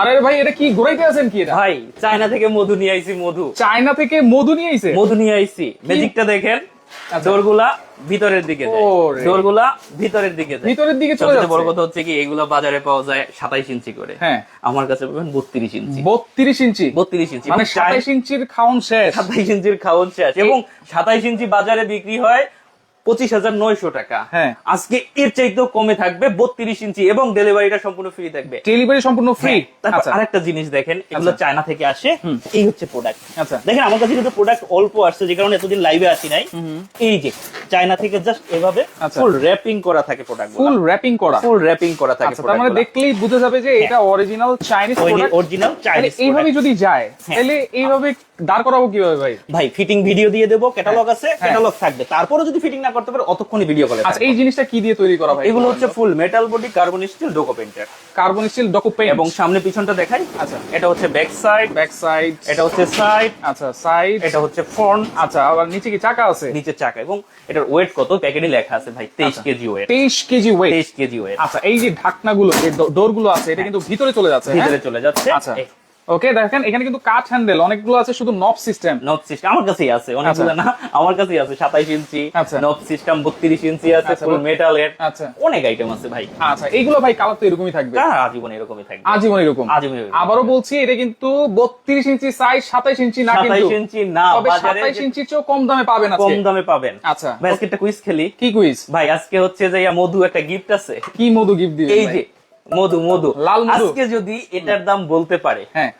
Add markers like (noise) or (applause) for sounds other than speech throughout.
আরে ভাই এটা কি ঘুরাইতে আছেন কি এটা? ভাই চায়না থেকে মধু নিয়ে আইছি মধু। চায়না থেকে মধু নিয়ে আইছে? মধু নিয়ে আইছি। ম্যাজিকটা দেখেন আচ্ছা। ডোরগুলা ভিতরের দিকে যায়। ওরে। ভিতরের দিকে যায়। ভিতরের দিকে চলে সবচেয়ে বড় কথা হচ্ছে কি এগুলো বাজারে পাওয়া যায় সাতাইশ ইঞ্চি করে। হ্যাঁ। আমার কাছে পাবেন বত্রিশ ইঞ্চি। বত্রিশ ইঞ্চি? বত্রিশ ইঞ্চি। মানে সাতাইশ ইঞ্চির খাউন শেষ। সাতাইশ ইঞ্চির খাওয়ান শেষ। এবং সাতাইশ ইঞ্চি বাজারে বিক্রি হয় পঁচিশ হাজার নয়শো টাকা। হ্যাঁ। আজকে এর চাইতেও কমে থাকবে বত্রিশ ইঞ্চি এবং ডেলিভারিটা সম্পূর্ণ ফ্রি থাকবে। ডেলিভারি সম্পূর্ণ ফ্রি হ্যাঁ, তারপর আচ্ছা। আরেকটা জিনিস দেখেন এগুলো আচ্ছা। চায়না থেকে আসে এই হচ্ছে প্রোডাক্ট আচ্ছা। দেখেন আমার কাছে কিন্তু প্রোডাক্ট অল্প আসছে যে কারণে এতদিন লাইভে আসি নাই। এই যে চায়না থেকে জাস্ট এভাবে। ফুল র্যাপিং করা থাকে প্রোডাক্ট ফুল র্যাপিং করা। ফুল র্যাপিং করা থাকে তার মানে দেখলেই বুঝে যাবে যে এটা original Chinese product original Chinese এইভাবে যদি যায় হ্যাঁ। তাহলে এইভাবে দাঁড় করাবো কীভাবে ভাই? ভাই ফিটিং ভিডিও দিয়ে দেবো ক্যাটালগ আছে। ক্যাটালগ থাকবে। তারপরে যদি ফিটিং না করতে পারে অতক্ষণই ভিডিও কলে আচ্ছা এই জিনিসটা কি দিয়ে তৈরি করা ভাই এগুলো হচ্ছে full metal body carbon steel duco painter carbon steel duco paint এবং সামনে পিছনটা দেখাই। আচ্ছা। এটা হচ্ছে ব্যাক সাইড ব্যাক সাইড এটা হচ্ছে সাইড আচ্ছা সাইড এটা হচ্ছে ফ্রন্ট আচ্ছা আবার নিচে কি চাকা আছে? নিচে চাকা এবং এটার ওয়েট কত? প্যাকেটে লেখা আছে ভাই তেইশ আচ্ছা। K G weight K G weight K G weight এই যে ঢাকনাগুলো যে ডোরগুলো আছে এটা কিন্তু ভিতরে চলে যাচ্ছে হ্যাঁ? ভিতরে চলে যাচ্ছে। আচ্ছা। ওকে দেখেন এখানে কিন্তু কাঠ হ্যান্ডেল অনেকগুলো আছে শুধু নব সিস্টেম নব সিস্টেম আমার কাছেই আছে অনেকগুলো না আমার কাছেই আছে সাতাইশ ইঞ্চি আচ্ছা। নব সিস্টেম বত্রিশ ইঞ্চি আছে আচ্ছা, ফুল মেটাল এর আচ্ছা। অনেক আইটেম আছে ভাই। আচ্ছা এইগুলো ভাই কালার তো এরকমই থাকবে। কার আজীবন এরকমই থাকবে। আজীবন এরকম। আজীবন বলছি এটা কিন্তু বত্রিশ ইঞ্চি সাইজ সাতাইশ ইঞ্চি না কিন্তু। সাতাইশ ইঞ্চি না বাজারে চেয়েও কম দামে পাবেন কম দামে পাবেন। আচ্ছা। ভাই আজকে একটা কুইজ খেলি। কি কুইজ ভাই আজকে হচ্ছে যে মধু একটা গিফট আছে। কি মধু গিফট দিবেন এই যে মধু মধু। লাল মধু? আজকে যদি এটার দাম বলতে পারে হ্যাঁ।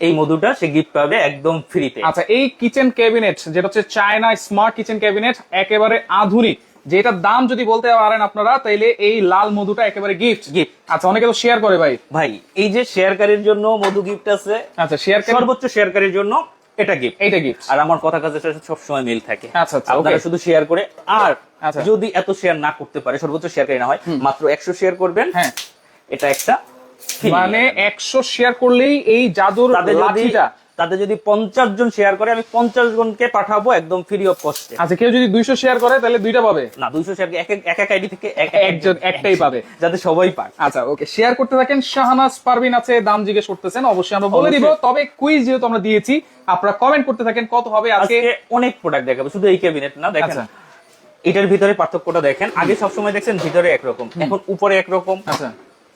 এই মধুটা সে গিফট পাবে একদম ফ্রিতে আচ্ছা এই কিচেন ক্যাবিনেট যেটা হচ্ছে চায়না স্মার্ট কিচেন ক্যাবিনেট একেবারে আধুনিক। যেটার দাম যদি বলতে পারেন আপনারা তাইলে এই লাল মধুটা একেবারে গিফট Gift। আচ্ছা অনেকে তো শেয়ার করে ভাই। ভাই এই যে শেয়ারকারীর জন্য মধু গিফট আছে আচ্ছা শেয়ার সর্বোচ্চ শেয়ারকারীর জন্য এটা গিফট এটা গিফট আর আমার কথা কাছে সব সময় মিল থাকে। আচ্ছা, আচ্ছা, আপনারা শুধু শেয়ার করে আর আচ্ছা। যদি এত শেয়ার না করতে পারে সর্বোচ্চ শেয়ারকারী না হয় মাত্র একশো শেয়ার করবেন। হ্যাঁ। এটা একটা। মানে একশো শেয়ার করলেই এই জাদুর লাঠিটা। যদি পঞ্চাশ জন শেয়ার করে আমি পঞ্চাশ জনকে পাঠাবো একদম ফ্রি অফ কস্টে আচ্ছা কেউ যদি দুইশো শেয়ার করে তাহলে দুইটা পাবে? না দুইশো শেয়ার এক আইডি থেকে একজন একটাই পাবে। যাতে সবাই পায়। আচ্ছা ওকে শেয়ার করতে থাকেন শাহানাজ পারভিন আছে দাম জিজ্ঞেস করতেছেন অবশ্যই আমরা বলে দিব। তবে কুইজ যেহেতু আমরা দিয়েছি আপনারা কমেন্ট করতে থাকেন কত হবে আজকে। আজকে অনেক প্রোডাক্ট দেখাবো শুধু এই ক্যাবিনেট না দেখেন। আচ্ছা। এটার ভিতরে পার্থক্যটা দেখেন। আগে সবসময় দেখছেন ভিতরে একরকম এখন উপরে একরকম। আচ্ছা।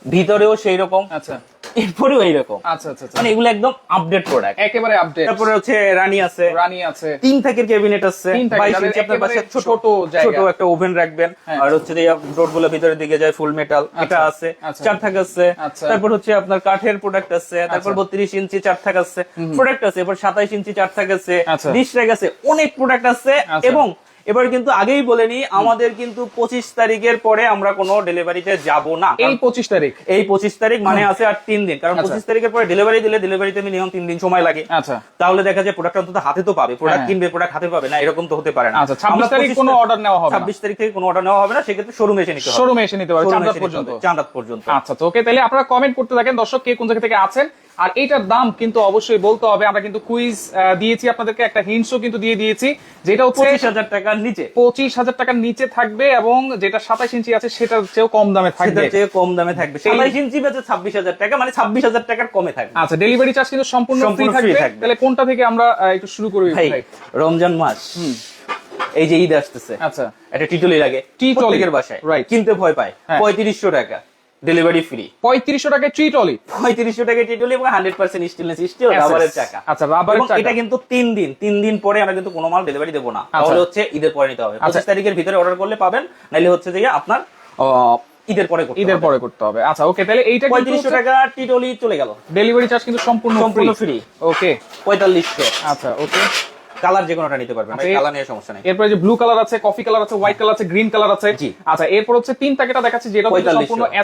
ভিতরেও সেই রকম আচ্ছা। এরপরেও এইরকম। আচ্ছা আচ্ছা আচ্ছা। মানে এগুলো একদম আপডেট প্রোডাক্ট একেবারে আপডেট তারপরে হচ্ছে রানী আছে। রানী আছে। তিন থাকের ক্যাবিনেট আছে। ইঞ্চি আপনার ছোট ছোট জায়গা। ছোট একটা ওভেন রাখবেন। হ্যাঁ। আর হচ্ছে যে ডোরগুলো ভিতরের দিকে যায় ফুল মেটাল এটা আচ্ছা, আছে। আচ্ছা। চার থাক আছে। তারপর হচ্ছে আপনার কাঠের প্রোডাক্ট আছে। তারপর আচ্ছা। বত্রিশ ইঞ্চি চার থাক আছে। প্রোডাক্ট আছে। এবার সাতাইশ ইঞ্চি চার থাক আছে। আচ্ছা। ডিশ র্যাক আছে। অনেক প্রোডাক্ট আছে। এবং এবার কিন্তু আগেই বলে নি আমাদের কিন্তু পঁচিশ তারিখের পরে আমরা কোনো ডেলিভারিতে যাব না। এই পঁচিশ তারিখ? এই পঁচিশ তারিখ মানে আছে আর তিন দিন। কারণ আচ্ছা। পঁচিশ তারিখের পরে ডেলিভারি দিলে ডেলিভারিতে মিনিমাম তিন দিন সময় লাগে। আচ্ছা। তাহলে দেখা যায় প্রোডাক্ট অন্তত হাতে তো পাবে। প্রোডাক্ট হ্যাঁ। কিনবে প্রোডাক্ট হাতে পাবে না এরকম তো হতে পারে না। আচ্ছা ছাব্বিশ তারিখ কোনো অর্ডার নেওয়া হবে ছাব্বিশ তারিখ থেকে কোনো অর্ডার নেওয়া হবে না সেক্ষেত্রে শোরুমে এসে নিতে হবে। শোরুমে এসে নিতে Showroom চাঁদাত পর্যন্ত। চাঁদাত পর্যন্ত। আচ্ছা তো ওকে তাহলে আপনারা কমেন্ট করতে থাকেন দর্শক কে কোন জায়গা থেকে আছেন? আর এটার দাম কিন্তু অবশ্যই বলতে হবে। আমরা কিন্তু কুইজ দিয়েছি আপনাদেরকে একটা হিন্টসও কিন্তু দিয়ে দিয়েছি যেটা পঁচিশ হাজার টাকার নিচে। পঁচিশ হাজার টাকার নিচে থাকবে এবং যেটা সাতাশ ইঞ্চি আছে সেটার চেয়েও কম দামে থাকবে। চেয়ে কম দামে থাকবে। সাতাইশ ইঞ্চি বেচে ছাব্বিশ হাজার টাকা মানে ছাব্বিশ হাজার টাকার কমে থাকবে। আচ্ছা ডেলিভারি চার্জ কিন্তু সম্পূর্ণ ফ্রি থাকবে। তাহলে কোনটা থেকে আমরা একটু শুরু করি ভাই? রমজান মাস। এই যে ঈদ আসতেছে। আচ্ছা। একটা টিটলি লাগে। টিটলি, বাসায়. কিনতে ভয় পায়। হ্যাঁ। পঁয়ত্রিশশো টাকা। ডেলিভারি ফ্রি পঁয়ত্রিশশো টাকা ট্রি টলি পঁয়ত্রিশশো টাকা টিটলি এবং হান্ড্রেড পার্সেন্ট স্টেনলেস স্টিল রাবারের চাকা। আচ্ছা রাবারের চাকা। এটা কিন্তু তিন দিন তিন দিন পরে আমরা কিন্তু কোনো মাল ডেলিভারি দেবো না। আচ্ছা। তাহলে হচ্ছে ঈদের পরে নিতে হবে। আচ্ছা। পঁচিশ তারিখের ভিতরে অর্ডার করলে পাবেন নাইলে হচ্ছে যে আপনার ঈদের পরে করতে ঈদের পরে করতে হবে। আচ্ছা ওকে তাহলে এইটা পঁয়ত্রিশশো টাকা টিটলি চলে গেল। ডেলিভারি চার্জ কিন্তু সম্পূর্ণ সম্পূর্ণ ফ্রি ফ্রি ওকে পঁয়তাল্লিশশো। আচ্ছা ওকে কালার যে কোনোটা নিতে পারবেন আচ্ছা, কালার নিয়ে সমস্যা নেই। এরপরে যে ব্লু কালার আছে কফি কালার আছে হোয়াইট কালার আছে গ্রিন কালার আছে। আচ্ছা এরপর হচ্ছে তিন প্যাকেটটা দেখাচ্ছি যেটা সম্পূর্ণ টাকা।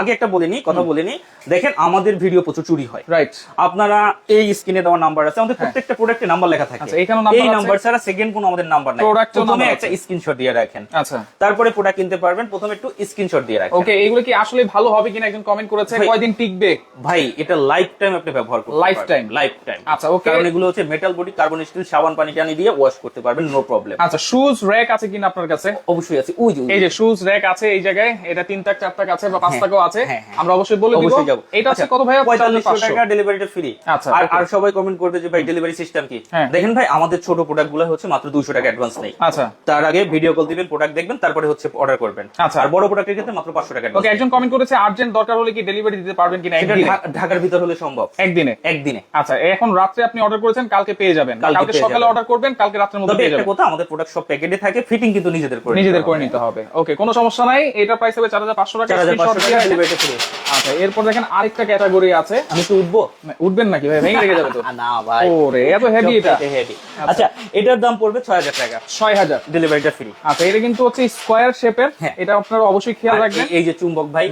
আগে একটা বলিনি কথা বলিনি। দেখেন আমাদের ভিডিও প্রচুর চুরি হয়। রাইট আপনারা এই স্ক্রিনে দেওয়া নাম্বার আছে আমাদের প্রত্যেকটা প্রোডাক্টে নাম্বার লেখা থাকে। আচ্ছা, number এই নাম্বার ছাড়া সেকেন্ড কোনো আমাদের নাম্বার নাই। প্রথমে একটা স্ক্রিনশট দিয়ে রাখেন। আচ্ছা। তারপরে প্রোডাক্ট কিনতে পারবেন প্রথমে একটু স্ক্রিনশট দিয়ে রাখেন। ওকে এগুলো কি আসলে ভালো হবে কিনা একজন কমেন্ট করেছে? কয়দিন টিকবে? ভাই এটা লাইফ টাইম আপনি ব্যবহার করুন লাইফ টাইম লাইফ টাইম আচ্ছা, ওকে কারণ এগুলো হচ্ছে মেটাল বডি কার্বন স্টিল সাবান পানি টানি দিয়ে ওয়াশ করতে পারবেন নো প্রবলেম আচ্ছা শুজ র্যাক আছে কিনা আপনার কাছে? অবশ্যই আছে। ওই যে এই যে শুজ র্যাক আছে এই জায়গায় এটা তিন তাক চার তাক আছে বা পাঁচ তাকও আছে হ্যাঁ, হ্যাঁ। আমরা অবশ্যই বলে দিব। এটা আছে আচ্ছা, কত পঁয়তাল্লিশশো 4500 টাকা ডেলিভারিটা ফ্রি আচ্ছা, আর আর সবাই কমেন্ট করবে যে ভাই ডেলিভারি সিস্টেম কি? হ্যাঁ। দেখেন ভাই আমাদের ছোট প্রোডাক্টগুলো হচ্ছে মাত্র দুশো টাকা অ্যাডভান্স নেই। আচ্ছা। তার আগে ভিডিও কল দিবেন প্রোডাক্ট দেখবেন তারপরে হচ্ছে অর্ডার করবেন। আচ্ছা। আর বড় প্রোডাক্টের ক্ষেত্রে মাত্র পাঁচশো টাকা ওকে একজন কমেন্ট করেছে আর্জেন্ট দরকার হলে কি ডেলিভারি দিতে পারবেন কিনা ঢাকার ভিতর হলে সম্ভব। একদিনে? একদিনে। আচ্ছা এখন রাত্রে আপনি অর্ডার করেছেন কালকে পেয়ে যাবেন। কালকে সকালে অর্ডার করবেন কালকে রাত্রের মধ্যে পেয়ে যাবেন। কথা আমাদের প্রোডাক্ট সব প্যাকেটে থাকে ফিটিং কিন্তু নিজেদের করে নিজেদের করে নিতে হবে। ওকে কোনো সমস্যা নাই। এটা প্রাইস হবে চার হাজার পাঁচশো টাকা চার হাজার screenshot পাঁচশো দিয়ে টাকা রাখেন। ডেলিভারিটা ফ্রি আচ্ছা এরপর দেখেন আরেকটা ক্যাটাগরি আছে। আমি তো উঠবো? উঠবেন নাকি ভাই? ভেঙে লেগে যাবে তো। (laughs) না ভাই। ওরে এত হেভি এটা। হেভি আচ্ছা এটার দাম পড়বে ছয় হাজার টাকা। ছয় হাজার। ডেলিভারিটা ফ্রি আচ্ছা এটা কিন্তু হচ্ছে স্কোয়ার শেপের হ্যাঁ। এটা আপনারা অবশ্যই খেয়াল রাখবেন। এই যে চুম্বক ভাই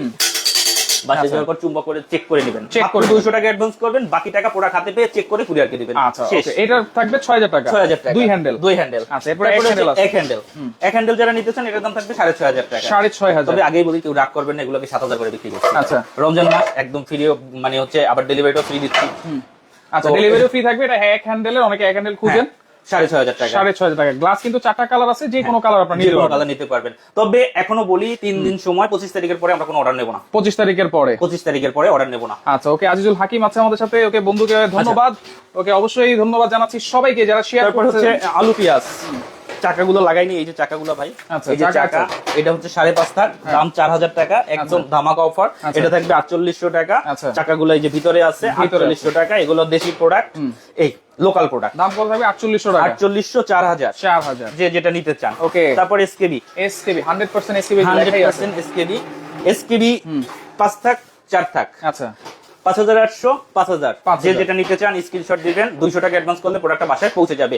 বাসে। যাওয়ার পর চুম্বক করে চেক করে নেবেন। চেক করে করে দুইশো টাকা অ্যাডভান্স করবেন বাকি টাকা হাতে পেয়ে চেক করে কুরিয়ারকে দিবেন। আচ্ছা এটা থাকবে ছয় হাজার টাকা। ছয় হাজার টাকা। দুই হ্যান্ডেল দুই হ্যান্ডেল আচ্ছা, এরপরে এক আছে। এক হ্যান্ডেল এক হ্যান্ডেল যারা নিতে চান এটার দাম থাকবে সাড়ে ছয় হাজার টাকা। সাড়ে ছয় হাজার। তবে আগেই বলি কেউ রাগ করবেন না এগুলোকে সাত হাজার করে বিক্রি করছি। আচ্ছা। রমজান মাস একদম ফ্রি মানে হচ্ছে আবার ডেলিভারিটাও ফ্রি দিচ্ছি। আচ্ছা ডেলিভারিও ফ্রি থাকবে এটা এক হ্যান্ডেলের অনেকে এক হ্যান্ডেল খুঁজেন। সাড়ে ছয় হাজার টাকা। সাড়ে ছয় হাজার টাকা। গ্লাস কিন্তু চারটা কালার আছে যে কোনো কালার আপনার নিতে পারবেন কালার নিতে পারবেন। তবে এখনও বলি তিন দিন সময় পঁচিশ তারিখের পরে আমরা কোনো অর্ডার নেব না। পঁচিশ তারিখের পরে। পঁচিশ তারিখের পরে অর্ডার নেব না। আচ্ছা ওকে আজিজুল হাকিম আছে আমাদের সাথে। ওকে বন্ধুকে ধন্যবাদ। ওকে অবশ্যই ধন্যবাদ জানাচ্ছি সবাইকে যারা শেয়ার করছে আলু পেঁয়াজ। চাকাগুলো লাগাইনি এই যে চাকাগুলো ভাই। আচ্ছা, এই যে চাকা এটা হচ্ছে সাড়ে পাঁচ থাক দাম চার হাজার টাকা একদম ধামাকা অফার আচ্ছা। এটা থাকবে আটচল্লিশশো টাকা। আচ্ছা। চাকাগুলো এই যে ভিতরে আছে আটচল্লিশশো টাকা এগুলো দেশি প্রোডাক্ট এই লোকাল প্রোডাক্ট দাম কত থাকবে? আটচল্লিশশো টাকা। আটচল্লিশশো চার হাজার। চার হাজার। যে যেটা নিতে চান। ওকে। তারপর S K B S K B hundred percent S K B hundred percent S K B S K B পাঁচ থাক চার থাক। আচ্ছা। পাঁচ হাজার আটশো পাঁচ হাজার। যে যেটা নিতে চান স্ক্রিনশট দিবেন দুইশো টাকা অ্যাডভান্স করলে প্রোডাক্টটা বাসায় পৌঁছে যাবে।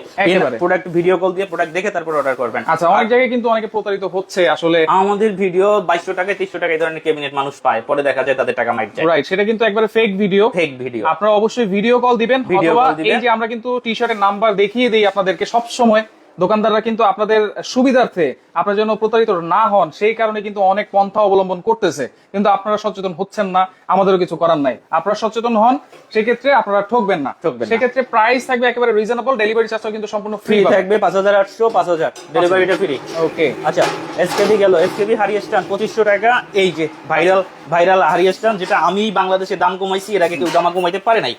প্রোডাক্ট ভিডিও কল দিয়ে প্রোডাক্ট দেখে তারপর অর্ডার করবেন। আচ্ছা অনেক জায়গায় কিন্তু অনেকে প্রতারিত হচ্ছে আসলে আমাদের ভিডিও বাইশশো টাকা তিনশো টাকা এই ধরনের ক্যাবিনেট মানুষ পায়। পরে দেখা যায় তাদের টাকা মাইক যায়। রাইট সেটা কিন্তু একবারে ফেক ভিডিও ফেক ভিডিও আপনারা অবশ্যই ভিডিও কল দিবেন অথবা এই যে আমরা কিন্তু টি শার্টের নাম্বার দেখিয়ে দিই আপনাদেরকে সব সময় দোকানদাররা কিন্তু আপনাদের সুবিধার্থে আপনার জন্য প্রতারিত না হন সেই কারণে কিন্তু অনেক পন্থা অবলম্বন করতেছে। কিন্তু আপনারা সচেতন হচ্ছেন না আমাদেরও কিছু করার নাই। আপনারা সচেতন হন সেক্ষেত্রে আপনারা ঠকবেন না। ঠকবেন সেক্ষেত্রে প্রাইস থাকবে একেবারে রিজনেবল ডেলিভারি চার্জটা কিন্তু সম্পূর্ণ ফ্রি থাকবে পাঁচ হাজার আটশো পাঁচ হাজার। ডেলিভারিটা ফ্রি ওকে আচ্ছা এসকেবি গেল। এসকেবি হারিয়েস্টান পঁচিশশো টাকা। এই যে ভাইরাল ভাইরাল হারিয়েস্টান যেটা আমি বাংলাদেশে দাম কমাইছি এর আগে কেউ দাম কমাইতে পারে নাই।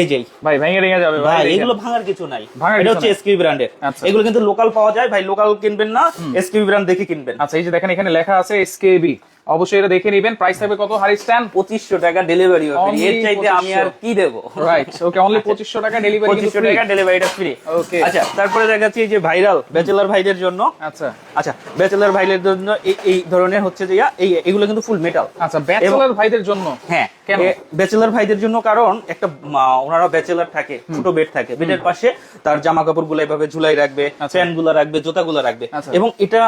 এই যে। ভাই ভেঙে ভেঙে যাবে ভাই এগুলো ভাঙার কিছু নাই। এটা হচ্ছে নাই। এসকিউ ব্র্যান্ডের আচ্ছা। এগুলো কিন্তু লোকাল পাওয়া যায়। ভাই লোকাল কিনবেন না। এসকিউ ব্র্যান্ড দেখে কিনবেন। আচ্ছা এই যে দেখেন এখানে লেখা আছে এসকেবি অবশ্যই এটা দেখে নেবেন। প্রাইস থাকবে কত? হারি স্ট্যান্ড পঁচিশশো টাকা ডেলিভারি হবে। এর চাইতে আমি আর কি দেবো? রাইট ওকে অনলি পঁচিশশো টাকা ডেলিভারি পঁচিশশো। টাকা ডেলিভারিটা ফ্রি Okay. আচ্ছা তারপরে দেখাচ্ছি এই যে ভাইরাল ব্যাচেলার ভাইদের জন্য। আচ্ছা। আচ্ছা ব্যাচেলার ভাইদের জন্য এই এই ধরনের হচ্ছে যে এই এগুলো কিন্তু ফুল মেটাল আচ্ছা ব্যাচেলর ভাইদের জন্য? হ্যাঁ কেন? ব্যাচেলার ভাইদের জন্য কারণ একটা ওনারা ব্যাচেলার থাকে ছোট বেড থাকে। বেডের পাশে তার জামা কাপড়গুলো এভাবে ঝুলাই রাখবে আচ্ছা। প্যান্টগুলো রাখবে জুতা গুলো রাখবে। আচ্ছা। এবং এটা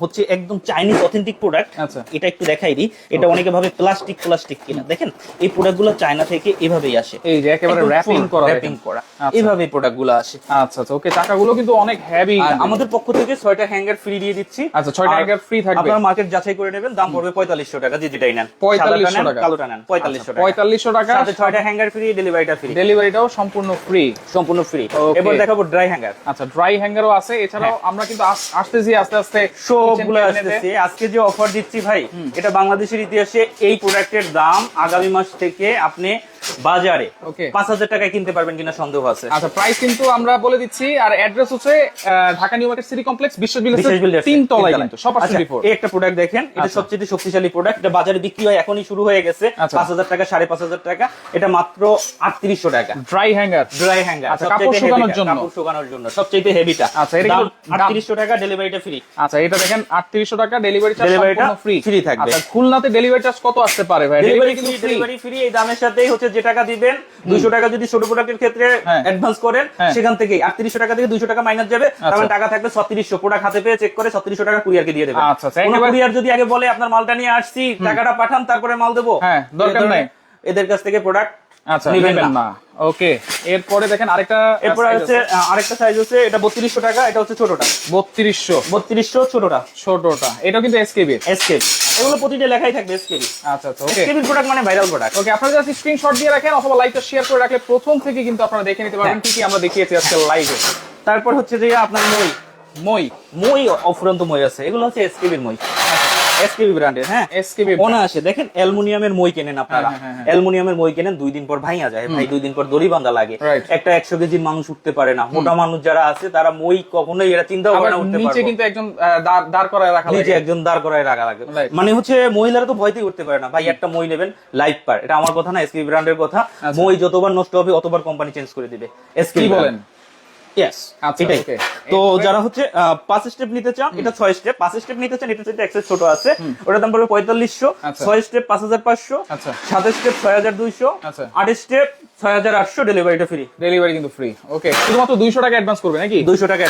হচ্ছে একদম চাইনিজ অথেন্টিক প্রোডাক্ট আচ্ছা। এটা একটু দেখাই দিই। এটা অনেকে ভাবে প্লাস্টিক প্লাস্টিক কিনা। দেখেন এই প্রোডাক্টগুলো চায়না থেকে এভাবেই আসে। এই যে একেবারে র্যাপিং করা র্যাপিং করা। আচ্ছা। এভাবে প্রোডাক্ট আসে। আচ্ছা আচ্ছা। ওকে টাকাগুলো কিন্তু অনেক হেভি আমাদের পক্ষ থেকে ছয়টা হ্যাঙ্গার ফ্রি দিয়ে দিচ্ছি। আচ্ছা, ছয়টা আর hanger free থাকবে। আপনারা মার্কেট যাচাই করে নেবেন। দাম পড়বে পঁয়তাল্লিশশো টাকা যে যেটাই নেন। 4500 সাদাটা টাকা। কালোটা নেন পঁয়তাল্লিশশো টাকা। পঁয়তাল্লিশশো টাকা। সাথে ছয়টা হ্যাঙ্গার ফ্রি ডেলিভারিটা ফ্রি ডেলিভারিটাও সম্পূর্ণ ফ্রি সম্পূর্ণ ফ্রি. এবার দেখাবো ড্রাই হ্যাঙ্গার আচ্ছা ড্রাই হ্যাঙ্গারও আছে। এছাড়াও আমরা কিন্তু আস- আসতেছি আস্তে আস্তে সবগুলো আসতেছে আজকে যে অফার দিচ্ছি ভাই এটা বাংলাদেশের ইতিহাসে এই প্রোডাক্টের দাম আগামী মাস থেকে আপনি বাজারে পাঁচ হাজার টাকায় কিনতে পারবেন কিনা সন্দেহ আছে। আচ্ছা প্রাইস কিন্তু আমরা বলে দিচ্ছি আর অ্যাড্রেস হচ্ছে Dhaka new market city complex বিশ্ব তিন তলায় কিন্তু সব আচ্ছা, এই একটা প্রোডাক্ট দেখেন এটা আচ্ছা। সবচেয়ে শক্তিশালী প্রোডাক্ট এটা বাজারে বিক্রি হয় এখনই শুরু হয়ে গেছে আচ্ছা। পাঁচ হাজার টাকা সাড়ে পাঁচ হাজার টাকা এটা মাত্র আটত্রিশশো টাকা। ড্রাই হ্যাঙ্গার ড্রাই হ্যাঙ্গার কাপড় শুকানোর জন্য। কাপড় শুকানোর জন্য সবচেয়ে হেভিটা আচ্ছা, এটা আটত্রিশশো টাকা ডেলিভারিটা ফ্রি আচ্ছা এটা দেখেন আটত্রিশশো টাকা ডেলিভারি চার্জ টা ফ্রি থাকবে। আচ্ছা খুলনাতে ডেলিভারি চার্জ কত আসতে পারে ভাই ডেলিভারি ফ্রি কিন্তু ডেলিভারি ফ্রি এই দামের সাথেই হচ্ছে যে টাকা দিবেন টাকা যদি ছোট প্রোডাক্টের ক্ষেত্রে। অ্যাডভান্স করেন হ্যাঁ। সেখান থেকে আটত্রিশশো টাকা থেকে দুইশো টাকা মাইনাস যাবে আচ্ছা। তখন টাকা থাকবে ছত্রিশশো প্রোডাক্ট হাতে পেয়ে চেক করে ছত্রিশশো টাকা কুরিয়ারকে দিয়ে দেবেন আচ্ছা, আচ্ছা, কুরিয়ার যদি আগে বলে আপনার মালটা নিয়ে আসছি টাকাটা পাঠান তারপরে মাল দেবো হ্যাঁ, দরকার নাই। এদের কাছ থেকে প্রোডাক্ট আচ্ছা নেবেন না। ওকে এরপরে দেখেন আরেকটা এরপর হচ্ছে আরেকটা সাইজ হচ্ছে এটা বত্রিশশো টাকা এটা হচ্ছে ছোটটা। বত্রিশশো। বত্রিশশো ছোটটা। ছোটটা। এটা কিন্তু এসকেবি এসকেপ এগুলো প্রতিটা লেখাই থাকবে এসকেবি আচ্ছা আচ্ছা ওকে। এসকেবির প্রোডাক্ট মানে ভাইরাল প্রোডাক্ট ওকে আপনারা জাস্ট স্ক্রিনশট দিয়ে রাখেন অথবা লাইভটা শেয়ার করে রাখলে প্রথম থেকে কিন্তু আপনারা দেখে নিতে পারবেন কি কি আমরা দেখিয়েছি আজকে লাইভে তারপর হচ্ছে যে আপনার মই। মই। মই অফুরন্ত মই আছে। এগুলো হচ্ছে এসকেবির মই। এসকেবি ব্র্যান্ডের হ্যাঁ? এসকেবি আসে দেখেন অ্যালুমিনিয়ামের মই কেনেন আপনারা? হ্যাঁ, হ্যাঁ, হ্যাঁ। অ্যালুমিনিয়ামের মই কেনেন দুই দিন পর ভাঙা যায়। ভাই দুই দিন পর দড়ি বাঁধা লাগে। একটা একশো কেজির মানুষ উঠতে পারে না। মোটা মানুষ যারা আছে তারা মই কখনোই এরা চিন্তা করে না উঠতে নিচে কিন্তু একজন দাঁড়- করায় রাখা নিচে একজন দাঁড় করায় রাখা লাগে। মানে হচ্ছে মহিলারা তো ভয়তেই উঠতে পারে না। ভাই একটা মই নেবেন লাইফ পার এটা আমার কথা না এসপি ব্র্যান্ডের কথা। মই যতবার নষ্ট হবে অতবার কোম্পানি চেঞ্জ করে দিবে। এসপি কি বলেন? ইয়েস আচ্ছা, এটাই। তো যারা হচ্ছে পাঁচ স্টেপ নিতে চান এটা ছয় স্টেপ পাঁচ স্টেপ নিতে চান এটা হচ্ছে এক্সেস ছোট আছে। ওটার দাম পড়বে পঁয়তাল্লিশশো। আচ্ছা। ছয় স্টেপ পাঁচ হাজার পাঁচশো। আচ্ছা। সাত স্টেপ ছয় হাজার দুইশো। আট স্টেপ ছয় হাজার আটশো। ডেলিভারিটা ফ্রি ডেলিভারি কিন্তু ফ্রি ওকে শুধুমাত্র দুইশো টাকা অ্যাডভান্স করবে নাকি? দুইশো টাকা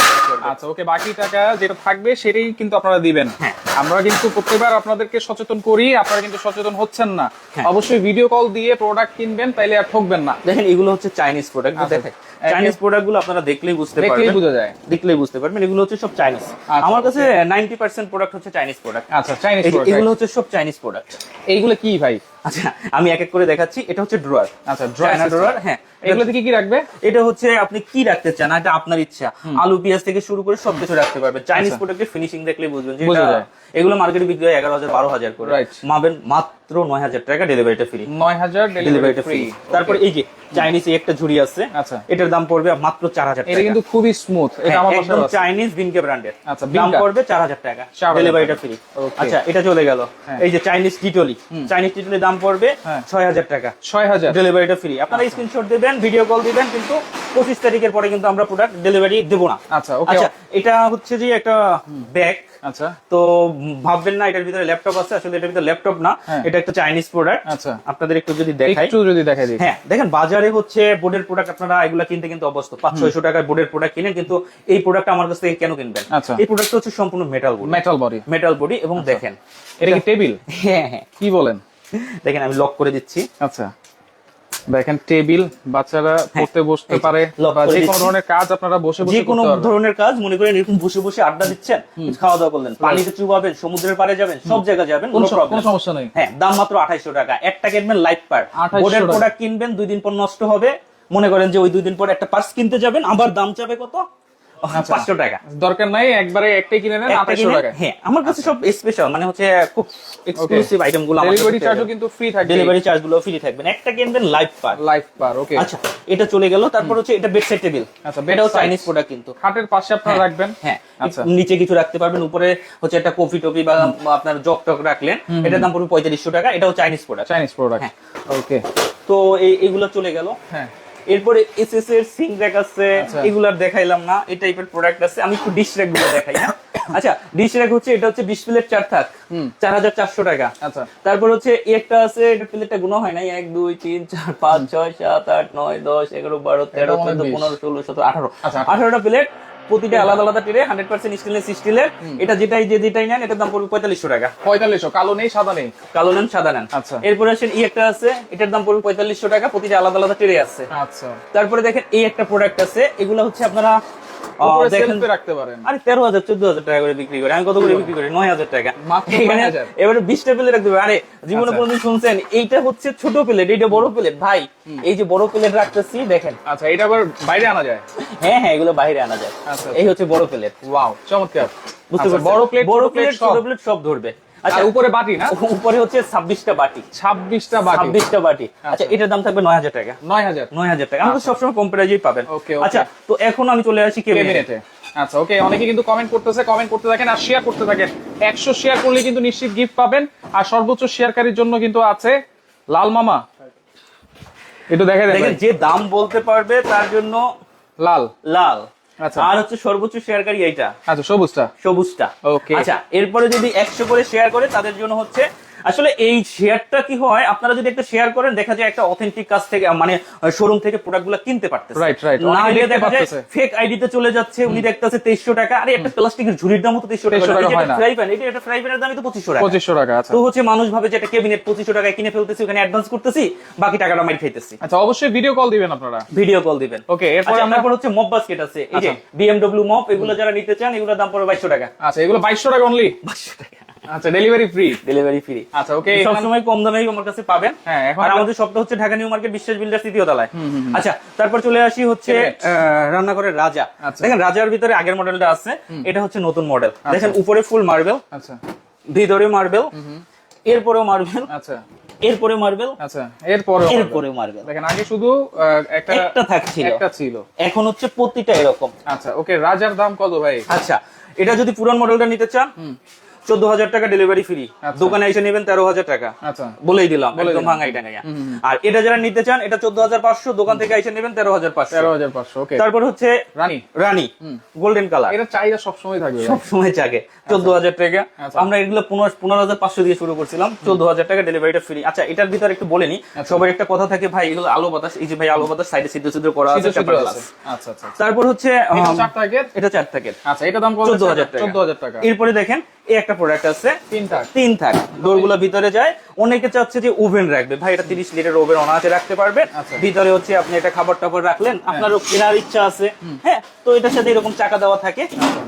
আচ্ছা ওকে বাকি টাকা যেটা থাকবে সেটাই কিন্তু আপনারা দিবেন। হ্যাঁ। আমরা কিন্তু প্রত্যেকবার আপনাদেরকে সচেতন করি আপনারা কিন্তু সচেতন হচ্ছেন না। হ্যাঁ। অবশ্যই ভিডিও কল দিয়ে প্রোডাক্ট কিনবেন তাইলে আর ঠকবেন না। দেখেন এগুলো হচ্ছে চাইনিজ প্রোডাক্ট। দেখেন চাইনিজ প্রোডাক্টগুলো আপনারা দেখলেই বুঝতে দেখলেই পারবেন। বোঝা যায়। দেখলেই বুঝতে পারবেন। এগুলো হচ্ছে সব চাইনিজ আচ্ছা, আমার কাছে নাইনটি পার্সেন্ট প্রোডাক্ট হচ্ছে চাইনিজ প্রোডাক্ট আচ্ছা চাইনিজ এগুলো হচ্ছে সব চাইনিজ প্রোডাক্ট এইগুলো কি ভাই? আচ্ছা আমি এক এক করে দেখাচ্ছি। এটা হচ্ছে ড্রয়ার আচ্ছা ড্রয়ার ড্রয়ার হ্যাঁ। এগুলোতে কি কি রাখবে? এটা হচ্ছে আপনি কি রাখতে চান? এটা আপনার ইচ্ছা। আলু পেঁয়াজ থেকে শুরু করে সবকিছু রাখতে পারবেন চাইনিজ। প্রোডাক্টের ফিনিশিং দেখলে বুঝবেন যে এটা- এগুলো মার্কেটে বিক্রি হয় এগারো হাজার বারো হাজার করে। মাবেন মাত্র নয় হাজার টাকা ডেলিভারিটা ফ্রি নয় হাজার ডেলিভারিটা ফ্রি তারপর এই যে চাইনিজ একটা ঝুড়ি আছে। আচ্ছা। এটার দাম পড়বে মাত্র চার হাজার এটা কিন্তু খুবই স্মুথ এটা আমার একদম চাইনিজ বিনকে ব্র্যান্ডের আচ্ছা, দাম পড়বে চার হাজার টাকা। ডেলিভারিটা ফ্রি আচ্ছা এটা চলে গেল। হ্যাঁ। এই যে চাইনিজ টিটলি চাইনিজ টিটলির দাম পড়বে হ্যাঁ। ছয় হাজার টাকা। ছয় হাজার ডেলিভারিটা ফ্রি আপনারা স্ক্রিনশট দিবেন ভিডিও কল দিবেন কিন্তু পঁচিশ তারিখের পরে কিন্তু আমরা প্রোডাক্ট ডেলিভারি দেবো না। আচ্ছা ওকে আচ্ছা এটা হচ্ছে যে একটা ব্যাগ আচ্ছা। তো ভাববেন না এটার ভিতরে ল্যাপটপ আছে। আসলে এটার ভিতরে ল্যাপটপ না হ্যাঁ। এটা একটা চাইনিজ প্রোডাক্ট আচ্ছা। আপনাদের একটু যদি দেখাই। একটু যদি দেখাই দিই হ্যাঁ দেখেন বাজারে হচ্ছে বোর্ডের প্রোডাক্ট আপনারা এগুলা কিনতে কিন্তু অবস্থ। পাঁচ ছয়শো টাকায় বোর্ডের প্রোডাক্ট কিনেন কিন্তু এই প্রোডাক্ট আমার কাছ থেকে কেন কিনবেন? আচ্ছা। এই প্রোডাক্ট হচ্ছে সম্পূর্ণ metal body metal body metal body এবং দেখেন। এটা কি টেবিল হ্যাঁ হ্যাঁ। কি বলেন? দেখেন আমি লক করে দিচ্ছি। আচ্ছা। দেখেন টেবিল বাচ্চারা পড়তে বসতে হ্যাঁ, এই যে, পারে বা যে কোনো ধরনের কাজ আপনারা বসে বসে যে কোনো ধরনের কাজ মনে করেন এরকম বসে বসে আড্ডা দিচ্ছেন খাওয়া দাওয়া করলেন পানিতে চুবাবেন সমুদ্রের পাড়ে যাবেন সব জায়গায় যাবেন কোনো সমস্যা নেই। হ্যাঁ দাম মাত্র আঠাইশো টাকা। একটা কিনবেন লাইফ পার 2800 বোর্ডের প্রোডাক্ট কিনবেন দুই দিন পর নষ্ট হবে। মনে করেন যে ওই দুই দিন পর একটা পার্স কিনতে যাবেন আবার দাম চাবে কত। পাঁচশো টাকা। দরকার নাই একবারে একটাই কিনে নেন একটা টাকা। হ্যাঁ আমার কাছে সব স্পেশাল মানে হচ্ছে খুব এক্সক্লুসিভ আইটেমগুলো ডেলিভারি চার্জও কিন্তু ফ্রি থাকবে। ডেলিভারি চার্জগুলো ফ্রি থাকবেন একটা কিনবেন লাইফ পার লাইফ পার ওকে আচ্ছা এটা চলে গেল তারপর হচ্ছে এটা বেডসাইড টেবিল আচ্ছা। এটাও চাইনিজ প্রোডাক্ট কিন্তু। খাটের পাশে আপনারা হ্যাঁ, রাখবেন। হ্যাঁ আচ্ছা। নিচে কিছু রাখতে পারবেন উপরে হচ্ছে একটা কফি টপি বা আপনার জগ টক রাখলেন এটার দাম পড়বে পঁয়ত্রিশশো টাকা এটাও চাইনিজ প্রোডাক্ট চাইনিজ প্রোডাক্ট হ্যাঁ। ওকে তো এই এগুলো চলে গেল। হ্যাঁ। এরপরে এসএস এর সিং র্যাক আছে আচ্ছা। এগুলার দেখাইলাম না এই টাইপের প্রোডাক্ট আছে আমি একটু ডিশ র্যাকগুলো দেখাই না আচ্ছা ডিশ র্যাক হচ্ছে এটা হচ্ছে ডিসপ্লের চার থাক হুম। চার হাজার চারশো টাকা আচ্ছা তারপর হচ্ছে একটা আছে এটা প্লেটটা গুণ হয় নাই এক দুই তিন চার পাঁচ ছয় সাত আট নয় দশ এগারো বারো তেরো মনে হয় চোদ্দ বিশ। পনেরো ষোলো সতেরো আঠারো আচ্ছা, আঠারোটা প্লেট প্রতিটা আলাদা আলাদা ট্রে হান্ড্রেড পার্সেন্ট স্টেনলেস স্টিলের এটা যেটাই যে যেটাই নেন এটার দাম পড়বে পঁয়তাল্লিশশো টাকা। পঁয়তাল্লিশশো কালো নেই সাদা নেই? কালো নেন সাদা নেন। আচ্ছা। এরপরে আসেন এই একটা আছে এটার দাম পড়বে পঁয়তাল্লিশশো টাকা প্রতিটা আলাদা আলাদা ট্রে আছে। আচ্ছা। তারপরে দেখেন এই একটা প্রোডাক্ট আছে এগুলো হচ্ছে আপনারা আহ, উপরে দেখেন সেলফে রাখতে পারেন। আরে তেরো হাজার চোদ্দ হাজার টাকা করে বিক্রি করে। আমি কত করে বিক্রি করি? নয় হাজার টাকা। মাত্র এখানে 9,000 এবারে বিশটা প্লেট রাখতে হবে। আরে জীবনে আচ্ছা। শুনছেন এইটা হচ্ছে ছোট প্লেট এইটা বড় প্লেট ভাই এই যে বড় প্লেট রাখতেছি দেখেন। আচ্ছা এটা আবার বাইরে আনা যায়? হ্যাঁ হ্যাঁ এগুলো বাইরে আনা যায়। আচ্ছা। এই হচ্ছে বড় প্লেট ওয়াও চমৎকার। বুঝতে আচ্ছা, বড় প্লেট বড় প্লেট প্লেট ছোট প্লেট সব ধরবে। আচ্ছা উপরে বাটি না? (laughs) উপরে হচ্ছে ছাব্বিশটা বাটি। ছাব্বিশটা বাটি। ছাব্বিশটা বাটি। আচ্ছা। এটার দাম থাকবে নয় হাজার টাকা। নয় হাজার নয় হাজার টাকা আমরা সবসময় কম প্রাইজেই পাবেন। Okay, okay. আচ্ছা তো এখন আমি চলে আসি কেবিনেটে আচ্ছা ওকে অনেকে কিন্তু কমেন্ট করতেছে কমেন্ট করতে থাকেন আর শেয়ার করতে থাকেন। একশো শেয়ার করলে কিন্তু নিশ্চিত গিফট পাবেন। আর সর্বোচ্চ শেয়ারকারীর জন্য কিন্তু আছে লাল মামা। একটু দেখে দেখেন যে দাম বলতে পারবে তার জন্য লাল। লাল। আচ্ছা। আর হচ্ছে সর্বোচ্চ শেয়ারকারী এইটা। আচ্ছা সবুজটা। সবুজটা। ওকে আচ্ছা এরপরে যদি একশো করে শেয়ার করে তাদের জন্য হচ্ছে আসলে এই শেয়ারটা কি হয়? আপনারা যদি একটা শেয়ার করেন দেখা যায় একটা অথেন্টিক কাজ থেকে মানে শোরুম থেকে প্রোডাক্টগুলো কিনতে পারতেছে। Right, right. না হলে দেখা যায় ফেক আইডিতে চলে যাচ্ছে উনি দেখতেছে তেইশশো টাকা। আরে একটা প্লাস্টিকের ঝুড়ির দাম তো তেইশশো 2300 টাকা। ফ্রাই প্যান এটা একটা ফ্রাই প্যানের দামই তো পঁচিশশো টাকা। পঁচিশশো টাকা আচ্ছা। তো হচ্ছে মানুষ ভাবে যে একটা কেবিনেট পঁচিশশো টাকায় কিনে ফেলতেছি ওখানে অ্যাডভান্স করতেছি বাকি টাকাটা মাইর খাইতেছি। আচ্ছা অবশ্যই ভিডিও কল দিবেন আপনারা। ভিডিও কল দিবেন। ওকে এরপরে আচ্ছা, আমরা- তারপর হচ্ছে মপ বাস্কেট আছে। এই যে আচ্ছা। বিএমডব্লিউ মপ এগুলো যারা নিতে চান এগুলোর দাম পড়বে বাইশশো টাকা। আচ্ছা এগুলো বাইশশো টাকা অনলি বাইশশো টাকা। আচ্ছা ডেলিভারি ফ্রি ডেলিভারি ফ্রি আচ্ছা ওকে সবসময় কম দামেই আমার কাছে পাবেন। হ্যাঁ, এখন আর আমাদের সবটা হচ্ছে Dhaka New Market Biswas Builder তৃতীয় তলায়। আচ্ছা তারপর চলে আসি হচ্ছে আহ, রান্নাঘরের রাজা। আচ্ছা। দেখেন রাজার ভিতরে আগের মডেলটা আছে। এটা হচ্ছে নতুন মডেল দেখেন উপরে ফুল মার্বেল আচ্ছা। ভিতরে মার্বেল এরপরেও মার্বেল আচ্ছা। এরপরে মার্বেল আচ্ছা এরপরে এরপরেও মার্বেল দেখেন আগে শুধু আহ, একটা একটা থাকছিল। একটা ছিল। এখন হচ্ছে প্রতিটা এরকম। আচ্ছা ওকে রাজার দাম কত ভাই? আচ্ছা এটা যদি পুরান মডেলটা নিতে চান চোদ্দ হাজার টাকা ডেলিভারি ফ্রি আচ্ছা। দোকানে এসে নেবেন তেরো হাজার টাকা। আচ্ছা। বলেই দিলাম একদম দিলাম। ভাঙা এটা নেই আর এটা যারা নিতে চান এটা চোদ্দ হাজার পাঁচশো দোকান থেকে এসে নেবেন তেরো হাজার পাঁচশো। তেরো হাজার পাঁচশো তারপর হচ্ছে রানী। রানী গোল্ডেন কালার এটা চাহিদা সবসময় থাকবে ভাই। সব চাকে চোদ্দ হাজার টাকা। আচ্ছা। আমরা এগুলো পনেরো পনেরো হাজার পাঁচশো দিয়ে শুরু করছিলাম চোদ্দ হাজার টাকা ডেলিভারিটা ফ্রি আচ্ছা এটার ভিতরে একটু বলে নি সবার একটা কথা থাকে ভাই এগুলো আলো বাতাস এই যে ভাই আলো বাতাস সাইডে ছিদ্র ছিদ্র করা আছে। আচ্ছা আচ্ছা তারপর হচ্ছে এটা চার টাকের এটা চার থাকের আচ্ছা এটা দাম চোদ্দ হাজার টাকা। চোদ্দ হাজার টাকা। এরপরে দেখেন এই একটা প্রোডাক্ট আছে। তিন টাক তিন থাক। ডোরগুলো ভিতরে যায়। অনেকে চাচ্ছে যে ওভেন রাখবে। ভাই এটা তিরিশ লিটার ওভেন অনায়াসে রাখতে পারবেন। আচ্ছা। ভিতরে হচ্ছে আপনি এটা খাবার টাবার রাখলেন। আপনারও কেনার ইচ্ছা আছে। হ্যাঁ তো এটার সাথে এরকম চাকা দেওয়া থাকে।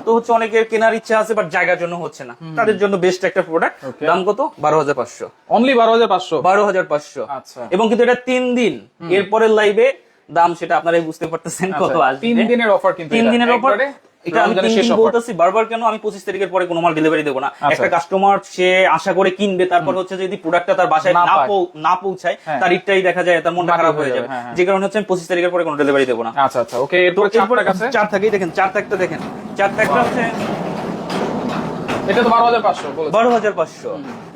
তো হচ্ছে অনেকের কেনার ইচ্ছা আছে বাট জায়গার জন্য হচ্ছে না। তাদের জন্য বেস্ট একটা প্রোডাক্ট দাম কত? বারো হাজার পাঁচশো। অনলি বারো হাজার পাঁচশো? বারো হাজার পাঁচশো। আচ্ছা। এবং কিন্তু এটা তিন দিন। এরপরের লাইভে দাম সেটা আপনারাই বুঝতে পারতেছেন কত আচ্ছা, আসবে। তিন দিনের অফার কিন্তু তিন দিনের অফার এটা আমি বলতেছি বারবার কেন আমি পঁচিশ তারিখের পরে কোনো মাল ডেলিভারি দেবো না। আচ্ছা। একটা কাস্টমার সে আশা করে কিনবে তারপর হচ্ছে যদি প্রোডাক্টটা তার বাসায় না না পৌঁছায় হ্যাঁ। তার ইটটাই দেখা যায় তার মনটা খারাপ হয়ে যাবে, হ্যাঁ, হ্যাঁ। যে কারণে হচ্ছে আমি পঁচিশ তারিখের পরে কোনো ডেলিভারি দেবো না। আচ্ছা আচ্ছা। ওকে চার থাকেই দেখেন চার থাকটা দেখেন। চার থাকটা হচ্ছে এটা তো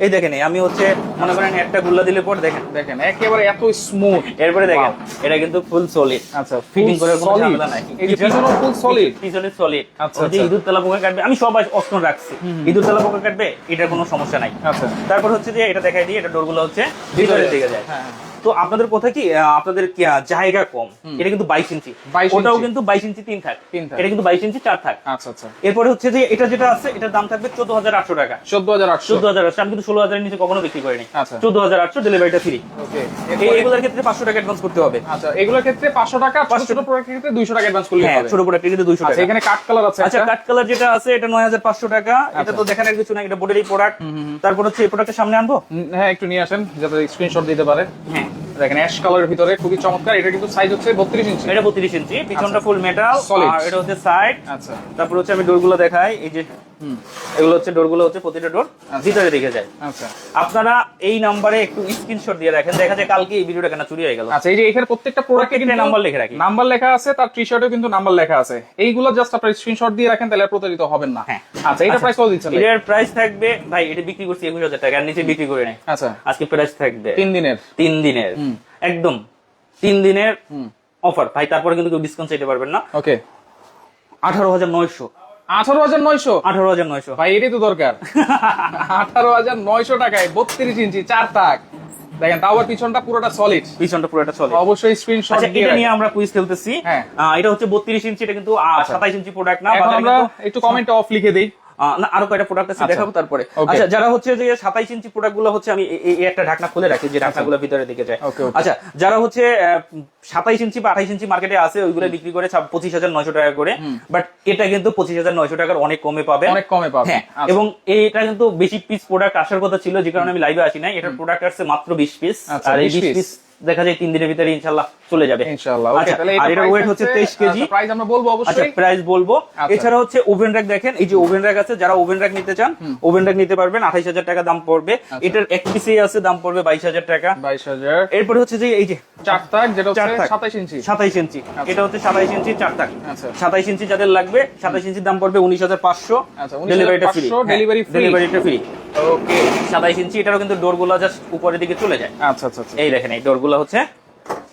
এই দেখেন আমি হচ্ছে মনে করেন একটা গুল্লা দিলে পর দেখেন। দেখেন একেবারে এত স্মুথ এরপরে দেখেন এটা কিন্তু ফুল সলিড আচ্ছা ফিটিং করে কোনো। ঝামেলা নাই। এই যে ফুল সলিড পিছনে সলিড আচ্ছা, যে আচ্ছা। ইঁদুর তেলা পোকা কাটবে আমি সবাই অস্ত্র রাখছি। ইঁদুর তেলা পোকা কাটবে এটার কোনো সমস্যা নাই। আচ্ছা। তারপর হচ্ছে যে এটা দেখাই দিই এটা ডোরগুলো হচ্ছে ভিতরের দিকে যায়। হ্যাঁ। তো আপনাদের কথা কি আপনাদের জায়গা কম? এটা কিন্তু বাইশ ইঞ্চি। 22 ওটাও কিন্তু বাইশ ইঞ্চি তিন থাক। এটা কিন্তু বাইশ ইঞ্চি চার থাক। আচ্ছা আচ্ছা। এরপরে হচ্ছে যে এটা যেটা আছে এটার দাম থাকবে চোদ্দ হাজার আটশো টাকা। চোদ্দ হাজার আটশো। চোদ্দ হাজার আটশো। আমি কিন্তু ষোলো হাজারের নিচে কখনো বিক্রি করিনি। আচ্ছা। চোদ্দ হাজার আটশো ডেলিভারিটা ফ্রি এগুলোর ক্ষেত্রে পাঁচশো টাকা অ্যাডভান্স করতে হবে। আচ্ছা এগুলোর ক্ষেত্রে পাঁচশো টাকা ছোট ছোট প্রোডাক্টের ক্ষেত্রে দুইশো টাকা অ্যাডভান্স করলে হ্যাঁ ছোট প্রোডাক্ট কিন্তু দুইশো আচ্ছা টাকা। এখানে কাট কালার আছে আচ্ছা। কাট কালার যেটা আছে এটা নয় হাজার পাঁচশো টাকা। এটা তো দেখানোর কিছু না এটা বোর্ডেরই প্রোডাক্ট তারপর হচ্ছে এই প্রোডাক্টের সামনে আনব? হ্যাঁ একটু নিয়ে আসেন যাতে স্ক্রিনশট দিতে পারে। হ্যাঁ। দেখেন অ্যাশ কালারের ভিতরে খুবই চমৎকার। এটা কিন্তু সাইজ হচ্ছে বত্রিশ ইঞ্চি এটা বত্রিশ ইঞ্চি পিছনটা ফুল মেটাল Solid। আর এটা হচ্ছে সাইড আচ্ছা। তারপর হচ্ছে আমি ডোরগুলো দেখাই এই যে এগুলো হচ্ছে ডোরগুলো হচ্ছে প্রতিটা ডোর ভিতরে দেখে যায়। আচ্ছা। আপনারা এই নাম্বারে একটু স্ক্রিনশট দিয়ে রাখেন। দেখা যায় কালকে এই ভিডিওটা কেন চুরি হয়ে গেল। আচ্ছা এই যে এখানে প্রত্যেকটা প্রোডাক্টে কিন্তু নাম্বার লিখে রাখি। নাম্বার লেখা আছে তার টি শার্টেও কিন্তু নাম্বার লেখা আছে। এইগুলো জাস্ট আপনার স্ক্রিনশট দিয়ে রাখেন তাহলে প্রতারিত হবেন না। হ্যাঁ। আচ্ছা এটা প্রাইস কত দিচ্ছেন? এটার প্রাইস থাকবে ভাই এটা বিক্রি করছি একুশ হাজার টাকা আর নিচে বিক্রি করে নেই। আচ্ছা। আজকে প্রাইস থাকবে। তিন দিনের। তিন দিনের। একদম। তিন দিনের হুম। অফার ভাই তারপরে কিন্তু কেউ ডিসকাউন্ট চাইতে পারবেন না। ওকে আঠারো হাজার নয়শো। আঠারো হাজার নয়শো। আঠারো হাজার নয়শো। ভাই এটাই তো দরকার। (laughs) আঠারো হাজার নয়শো টাকায় বত্রিশ ইঞ্চি চার তাক। দেখেন তাও পিছনটা পুরোটা সলিড পিছনটা পুরোটা চলে অবশ্যই স্ক্রিনশট আচ্ছা এটা নিয়ে আমরা কুইজ খেলতেছি। হ্যাঁ। এটা হচ্ছে বত্রিশ ইঞ্চি এটা কিন্তু আচ্ছা। সাতাইশ ইঞ্চি প্রোডাক্ট না আমরা একটু কমেন্ট অফ লিখে দিই। না আরও কয়টা প্রোডাক্ট আছে আচ্ছা। দেখাবো তারপরে। আচ্ছা যারা হচ্ছে যে সাতাইশ ইঞ্চি প্রোডাক্টগুলো হচ্ছে আমি এই- একটা ঢাকনা খুলে রাখি যে ঢাকনাগুলো ভিতরে দিকে যায়. আচ্ছা যারা হচ্ছে সাতাইশ ইঞ্চি বা আঠাইশ ইঞ্চি মার্কেটে আছে ওইগুলো বিক্রি করে পঁচিশ হাজার নয়শো টাকা করে। বাট এটা কিন্তু পঁচিশ হাজার নয়শো টাকার অনেক কমে পাবে অনেক কমে পাবে হ্যাঁ আচ্ছা। এবং এটা কিন্তু বেশি পিস প্রোডাক্ট আসার কথা ছিল যে কারণে আমি লাইভে আসি নাই। এটার প্রোডাক্ট আসছে মাত্র বিশ পিস আচ্ছা, আর এই বিশ পিস দেখা যায় তিন দিনের ভিতরে ইনশাল্লাহ চলে যাবে। আচ্ছা, আর এটার ওয়েট হচ্ছে তেইশ কেজি। প্রাইস আমরা বলব আচ্ছা অবশ্যই প্রাইস বলব। আচ্ছা। এছাড়া হচ্ছে ওভেন র্যাক দেখেন এই যে ওভেন র্যাক আছে যারা ওভেন র্যাক নিতে চান ওভেন র্যাক নিতে পারবেন আঠাইশ হাজার টাকা দাম পড়বে। আচ্ছা। এটার এক পিসেই আছে দাম পড়বে বাইশ হাজার টাকা। বাইশ হাজার। এরপরে হচ্ছে যে এই যে চার তাক যেটা সাতাইশ ইঞ্চি। সাতাইশ ইঞ্চি। এটা হচ্ছে সাতাইশ ইঞ্চি চার আচ্ছা। সাতাইশ ইঞ্চি যাদের লাগবে সাতাইশ ইঞ্চির দাম পড়বে উনিশ হাজার পাঁচশো। আচ্ছা, 19,500 ডেলিভারিটা ফ্রি free। ডেলিভারিটা ফ্রি ওকে সাতাইশ ইঞ্চি এটারও কিন্তু ডোরগুলো জাস্ট উপরের দিকে চলে যায়। আচ্ছা আচ্ছা আচ্ছা। এই দেখেন এই ডোরগুলো হচ্ছে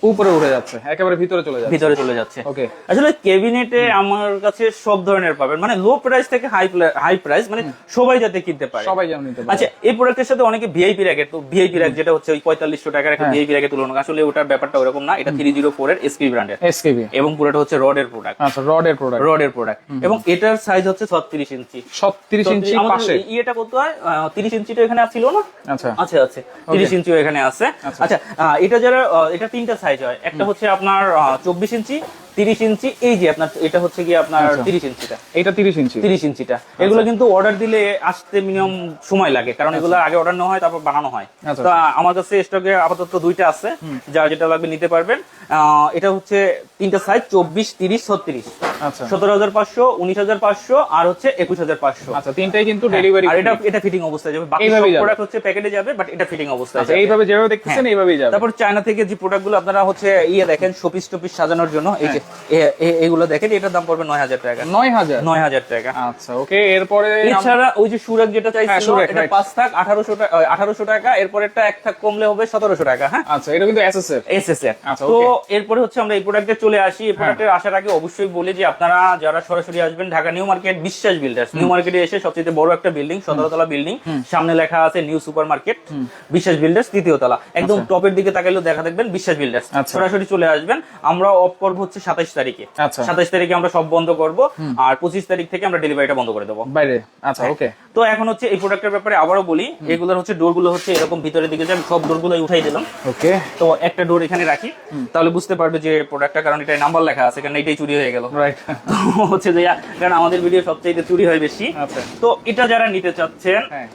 উপরে উঠে যাচ্ছে একেবারে ভিতরে চলে যাচ্ছে। ভিতরে চলে যাচ্ছে। ওকে আসলে ক্যাবিনেটে আমার কাছে সব ধরনের পাবেন। মানে লো প্রাইস থেকে হাই হাই প্রাইস মানে সবাই যাতে কিনতে পারে। সবাই যেন নিতে পারে। আচ্ছা এই প্রোডাক্টের সাথে অনেকে ভিআইপি র্যাকেট তো ভিআইপি র্যাক যেটা হচ্ছে ওই পঁয়তাল্লিশশো টাকার একটা। ভিআইপি র্যাকেট তুলনা আসলে ওটার ব্যাপারটা ওরকম না এটা থ্রি জিরো ফোর এর এসপি ব্র্যান্ডের এসকেবি এবং পুরোটা হচ্ছে রডের প্রোডাক্ট আচ্ছা রডের প্রোডাক্ট রডের প্রোডাক্ট এবং এটার সাইজ হচ্ছে ছত্রিশ ইঞ্চি। 36 ইঞ্চি পাশে। ইয়েটা কত হয়? তিরিশ ইঞ্চিটা এখানে ছিল না? আচ্ছা। আছে আছে তিরিশ ইঞ্চিও এখানে আছে। আচ্ছা। এটা যারা এটা তিনটা সাইজ হয়। একটা হচ্ছে আপনার চব্বিশ ইঞ্চি তিরিশ ইঞ্চি এই যে আপনার এটা হচ্ছে কি আপনার আচ্ছা। তিরিশ ইঞ্চিটা। এটা 30 ইঞ্চি। তিরিশ ইঞ্চিটা। এগুলো কিন্তু অর্ডার দিলে আসতে মিনিমাম সময় লাগে কারণ এগুলো আগে অর্ডার নেওয়া হয় তারপর বানানো হয়। তা আমার কাছে স্টকে আপাতত দুইটা আছে যা যেটা লাগবে নিতে পারবেন। আহ, এটা হচ্ছে তিনটা সাইজ চব্বিশ তিরিশ ছত্রিশ। আচ্ছা সতেরো হাজার পাঁচশো উনিশ হাজার পাঁচশো আর হচ্ছে একুশ হাজার পাঁচশো। আচ্ছা তিনটাই কিন্তু ডেলিভারি আর এটা এটা ফিটিং অবস্থায় যাবে। বাকি প্রোডাক্ট হচ্ছে প্যাকেটে যাবে বাট এটা ফিটিং অবস্থায় আচ্ছা যাবে। এইভাবে যেভাবে দেখতেছেন হ্যাঁ। এইভাবেই যাবে। তারপর চায়না থেকে যে প্রোডাক্টগুলো আপনারা হচ্ছে ইয়ে দেখেন শোপিস টোপিস সাজানোর জন্য এই যে এ- এ- এগুলো দেখেন এটার দাম পড়বে নয় হাজার টাকা। 9000 নয় হাজার টাকা। আচ্ছা ওকে এরপরে এছাড়া ওই যে সুরাক যেটা হ্যাঁ, চাইছিল এটা পাঁচ থাক আঠারোশো টাকা আঠারোশো টাকা এরপর একটা এক থাক কমলে হবে সতেরোশো টাকা হ্যাঁ? আচ্ছা এটা কিন্তু এসএসএফ এসএস এর আচ্ছা, তো এরপরে হচ্ছে আমরা এই প্রোডাক্টে চলে আসি। এই প্রোডাক্টের আসার আগে অবশ্যই বলি যে আপনারা যারা সরাসরি আসবেন Dhaka New Market Biswas Builders New মার্কেটে এসে সবচেয়ে বড় একটা বিল্ডিং সতেরো তলা বিল্ডিং সামনে লেখা আছে New Super Market. Biswas Builders তৃতীয় তলা। একদম টপের দিকে তাকাইলেও দেখা দেখবেন বিশ্বাস বিল্ডার্স আচ্ছা। সরাসরি চলে আসবেন। আমরা অফ করব হচ্ছে সাতাইশ তারিখে। আচ্ছা। সাতাইশ তারিখে আমরা সব বন্ধ করব আর পঁচিশ তারিখ থেকে আমরা ডেলিভারিটা বন্ধ করে দেবো। বাইরে। আচ্ছা ওকে তো এখন হচ্ছে এই প্রোডাক্টের ব্যাপারে আবারও বলি এগুলোর হচ্ছে ডোরগুলো হচ্ছে এরকম ভিতরের দিকে যে আমি সব ডোরগুলো উঠাই দিলাম। ওকে। তো একটা ডোর এখানে রাখি তাহলে বুঝতে পারবে যে প্রোডাক্টটা কারণ এটা নাম্বার লেখা আছে কারণ এটাই চুরি হয়ে গেল। রাইট (laughs) তো হচ্ছে যে কারণ আমাদের ভিডিও সবচেয়ে চুরি হয় বেশি। আচ্ছা। তো এটা যারা নিতে চাচ্ছেন হ্যাঁ।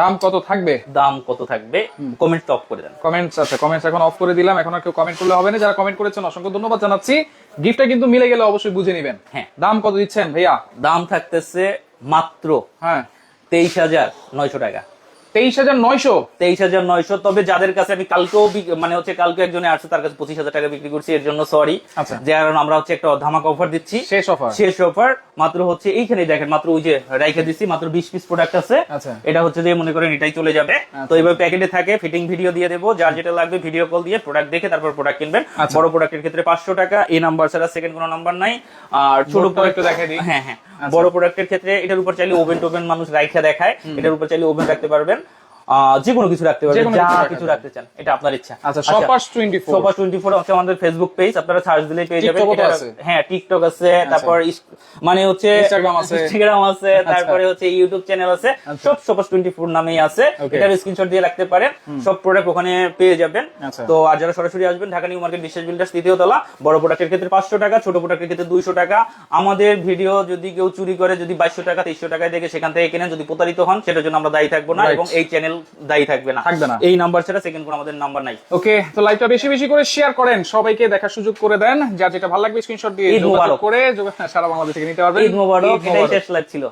দাম কত থাকবে? দাম কত থাকবে কমেন্ট টপ করে দেন। কমেন্টস আচ্ছা কমেন্টস এখন অফ করে দিলাম এখন আর কেউ কমেন্ট করলে হবে না। যারা কমেন্ট করেছেন অসংখ্য ধন্যবাদ জানাচ্ছি। গিফটটা কিন্তু মিলে গেলে অবশ্যই বুঝে নেবেন। হ্যাঁ। দাম কত দিচ্ছেন ভাইয়া? দাম থাকতেছে মাত্র হ্যাঁ। তেইশ হাজার নয়শো টাকা। তেইশ হাজার নয়শো। তেইশ হাজার নয়শো তবে যাদের কাছে আমি কালকেও মানে হচ্ছে কালকে একজনে আসছে তার কাছে পঁচিশ হাজার টাকা বিক্রি করছি এর জন্য সরি আচ্ছা। যে কারণ আমরা হচ্ছে একটা ধামাকা অফার দিচ্ছি। শেষ অফার শেষ অফার মাত্র হচ্ছে এইখানে দেখেন মাত্র ওই যে রাইখে দিচ্ছি মাত্র বিশ পিস প্রোডাক্ট আছে। আচ্ছা। এটা হচ্ছে যে মনে করেন এটাই চলে যাবে। তো এইভাবে প্যাকেটে থাকে ফিটিং ভিডিও দিয়ে দেবো যার যেটা লাগবে ভিডিও কল দিয়ে প্রোডাক্ট দেখে তারপর প্রোডাক্ট কিনবেন। আচ্ছা। বড় প্রোডাক্টের ক্ষেত্রে পাঁচশো টাকা এই নাম্বার ছাড়া সেকেন্ড কোনো নাম্বার নাই। আর ছোট প্রোডাক্ট দিই। হ্যাঁ হ্যাঁ। বড় প্রোডাক্টের ক্ষেত্রে এটার উপর চাইলে ওভেন টোভেন মানুষ রাইখা দেখায়। এটার উপর চাইলে ওভেন রাখতে পারবেন। যে কোনো কিছু রাখতে পারবেন যা কিছু। রাখতে চান এটা আপনার ইচ্ছা। আচ্ছা টোয়েন্টি ফোর সোফা টোয়েন্টি হচ্ছে আমাদের ফেসবুক পেজ আপনারা সার্চ দিলেই পেয়ে যাবেন। এটা- হ্যাঁ টিকটক আছে তারপর মানে হচ্ছে ইনস্টাগ্রাম আছে? ইনস্টাগ্রাম আছে তারপরে হচ্ছে ইউটিউব চ্যানেল আছে সব সোফা টোয়েন্টি ফোর নামেই আছে. এটার স্ক্রিনশট দিয়ে রাখতে পারেন সব প্রোডাক্ট ওখানে পেয়ে যাবেন। আচ্ছা। তো আর যারা সরাসরি আসবেন Dhaka New Market Biswas Builders তৃতীয় তলা বড় প্রোডাক্টের ক্ষেত্রে পাঁচশো টাকা ছোট প্রোডাক্টের ক্ষেত্রে দুইশো টাকা। আমাদের ভিডিও যদি কেউ চুরি করে যদি বাইশশো টাকা তেইশশো টাকায় দেখে সেখান থেকে কেনেন যদি প্রতারিত হন সেটার জন্য আমরা দায়ী থাকব না এবং এই চ্যানেল দায়ী থাকবে না। থাকবে না। এই নাম্বার ছাড়া সেকেন্ড কোনো আমাদের নাম্বার নাই। ওকে তো লাইভটা বেশি বেশি করে শেয়ার করেন সবাইকে দেখার সুযোগ করে দেন। যার যেটা ভালো লাগবে স্ক্রিনশট দিয়ে যোগাযোগ করে সারা বাংলাদেশ থেকে নিতে পারবেন। ঈদ মোবারক এটাই শেষ লাইভ ছিল।